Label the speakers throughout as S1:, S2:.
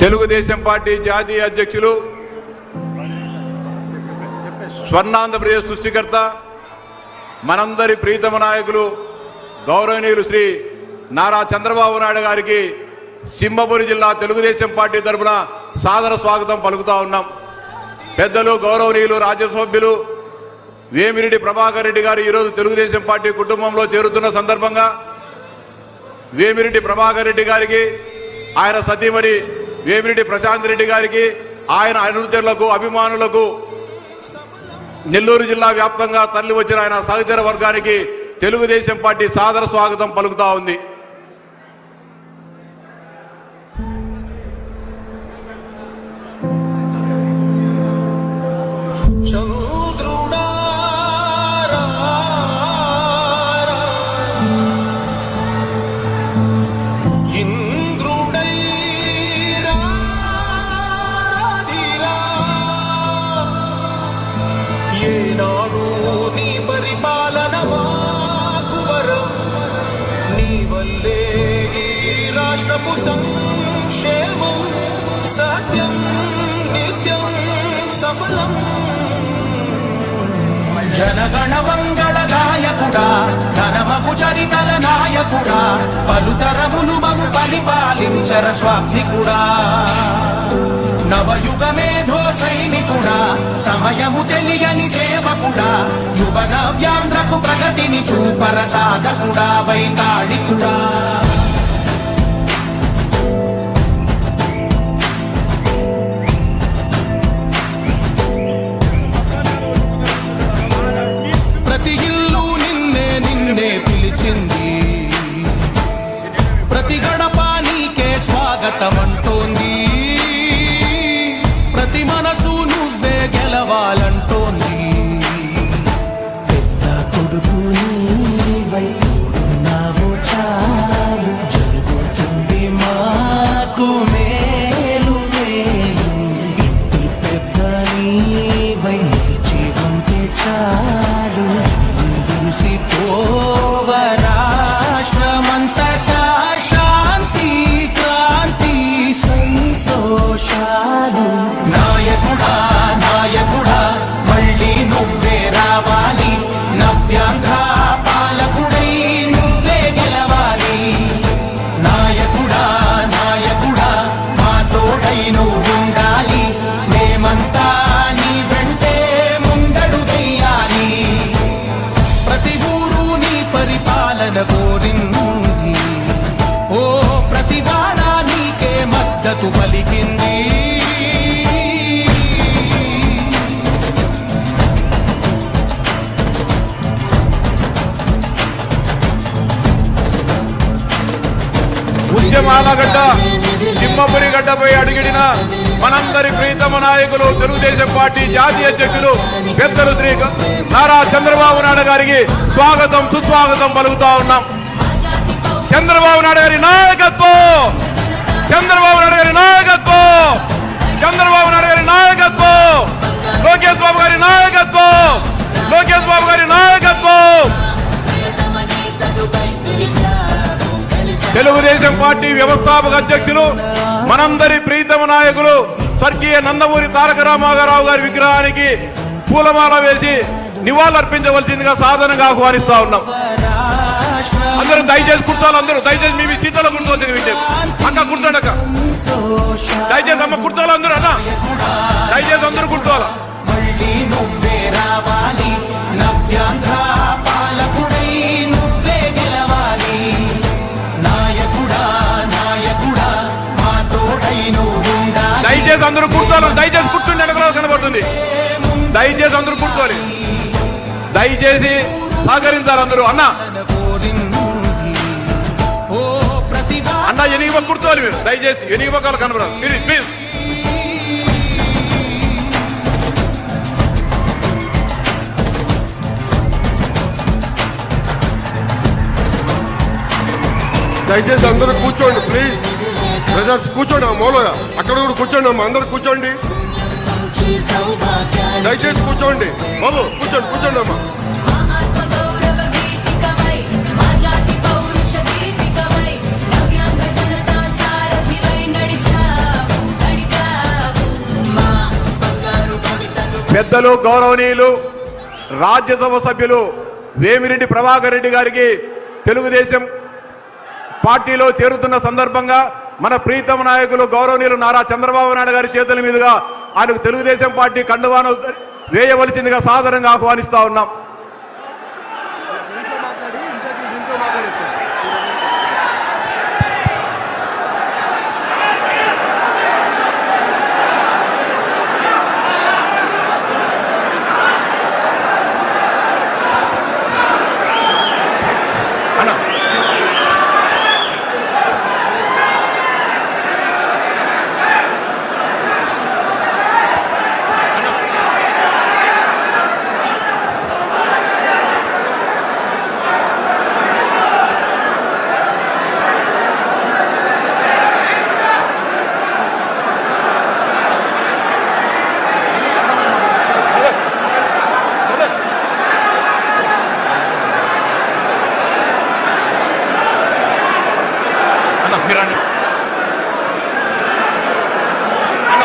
S1: Telugu Desam party జాతీయ అధ్యక్షులు స్వర్ణాంధ్రప్రదేశ్ సృష్టికర్త మనందరి ప్రీతమ నాయకులు గౌరవనీయులు శ్రీ నారా చంద్రబాబు నాయుడు గారికి సింహపురి జిల్లా తెలుగుదేశం పార్టీ తరఫున సాదర స్వాగతం పలుకుతా ఉన్నాం. పెద్దలు గౌరవనీయులు రాజ్యసభ్యులు వేమిరెడ్డి ప్రభాకర్ రెడ్డి గారు ఈరోజు తెలుగుదేశం పార్టీ కుటుంబంలో చేరుతున్న సందర్భంగా వేమిరెడ్డి ప్రభాకర్ రెడ్డి గారికి ఆయన సతీమణి వేమిరెడ్డి ప్రశాంత్ రెడ్డి గారికి ఆయన అనుచరులకు అభిమానులకు నెల్లూరు జిల్లా వ్యాప్తంగా తరలి వచ్చిన ఆయన సహచర వర్గానికి తెలుగుదేశం పార్టీ సాదర స్వాగతం పలుకుతా ఉంది.
S2: వల్లే ఈ రాష్ట్రపు సంక్షేమం సత్యం నిత్యం సఫలం జనగణ మంగళ నాయకుడా ఘనమగు చరితల నాయకుడా పలుతరములు మము పరిపాలించర స్వామికుడా నవయుగ మేధో సైనికుడా సమయము తెలియని సేవకుడా యువ నవ్యాంధ్రకు ప్రగతిని చూపర సాధకుడా వైతాళికుడా.
S1: గడ్డ సింహపురి గడ్డపై అడిగిడిన మనందరి ప్రీతమ నాయకులు తెలుగుదేశం పార్టీ జాతీయ అధ్యక్షులు పెద్దలు శ్రీ నారా చంద్రబాబు నాయుడు గారికి స్వాగతం సుస్వాగతం పలుకుతా ఉన్నాం. చంద్రబాబు నాయుడు గారి నాయకత్వం! చంద్రబాబు నాయుడు గారి నాయకత్వం! చంద్రబాబు నాయుడు గారి నాయకత్వం! లోకేష్ బాబు గారి నాయకత్వం! లోకేష్ బాబు గారి నాయకత్వం! తెలుగుదేశం పార్టీ వ్యవస్థాపక అధ్యక్షులు మనందరి ప్రీతమ నాయకులు స్వర్గీయ నందమూరి తారక రామారావు గారి విగ్రహానికి పూలమాల వేసి నివాళులర్పించవలసిందిగా సాధనగా ఆహ్వానిస్తా ఉన్నాం. అందరూ దయచేసి కూర్చోవాలి అందరూ దయచేసి మీ మీ దయచేసి అందరూ కూర్చోవాలి. దయచేసి కూర్చుంటే వెనకాల కనబడుతుంది. దయచేసి అందరూ కూర్చోవాలి. దయచేసి సహకరించాలి అందరూ. అన్న.
S2: ఓ ప్రతిభా
S1: అన్న ఎనిగిపక్క కూర్చోవాలి మీరు. దయచేసి ఎనిగిపక్కలు కనబడాలి. మీరు ప్లీజ్.
S3: దయచేసి అందరూ కూర్చోండి ప్లీజ్. బ్రదర్స్ కూర్చోండి ఆ మూల అక్కడ కూడా కూర్చోండి అమ్మ అందరు కూర్చోండి. దయచేసి కూర్చోండి. బాబు కూర్చోండి కూర్చోండి అమ్మా.
S1: పెద్దలు గౌరవనీయులు రాజ్యసభ సభ్యులు వేమిరెడ్డి ప్రభాకర్ రెడ్డి గారికి తెలుగుదేశం పార్టీలో చేరుతున్న సందర్భంగా మన ప్రీతమ నాయకులు గౌరవనీయులు నారా చంద్రబాబు నాయుడు గారి చేతుల మీదుగా ఆయనకు తెలుగుదేశం పార్టీ కండువాను వేయవలసిందిగా సాధారణంగా ఆహ్వానిస్తా ఉన్నాం అన్న అన్న మీరండి అన్న.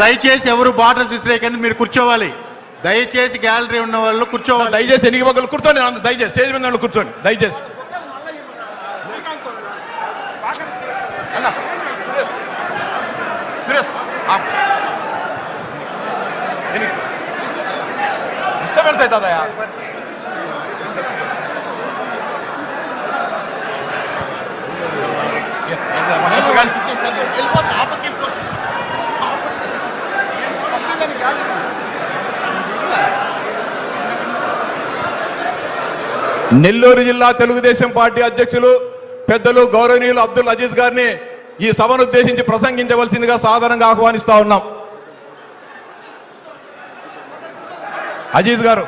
S4: దయచేసి ఎవరు బాటిల్స్ విసిరేయకండి మీరు కూర్చోవాలి దయచేసి గ్యాలరీ ఉన్న వాళ్ళు కూర్చోవాలి
S1: దయచేసి ఎన్ని మొక్కలు కూర్చోండి దయచేసి స్టేజ్ మీద వాళ్ళు కూర్చోండి దయచేసి ఇష్టపడతాయి సురేష్. సురేష్, నెల్లూరు జిల్లా తెలుగుదేశం పార్టీ అధ్యక్షులు పెద్దలు గౌరవనీయులు అబ్దుల్ అజీజ్ గారిని ఈ సభను ఉద్దేశించి ప్రసంగించవలసిందిగా సాధారణంగా ఆహ్వానిస్తా ఉన్నాం. అజీజ్ గారు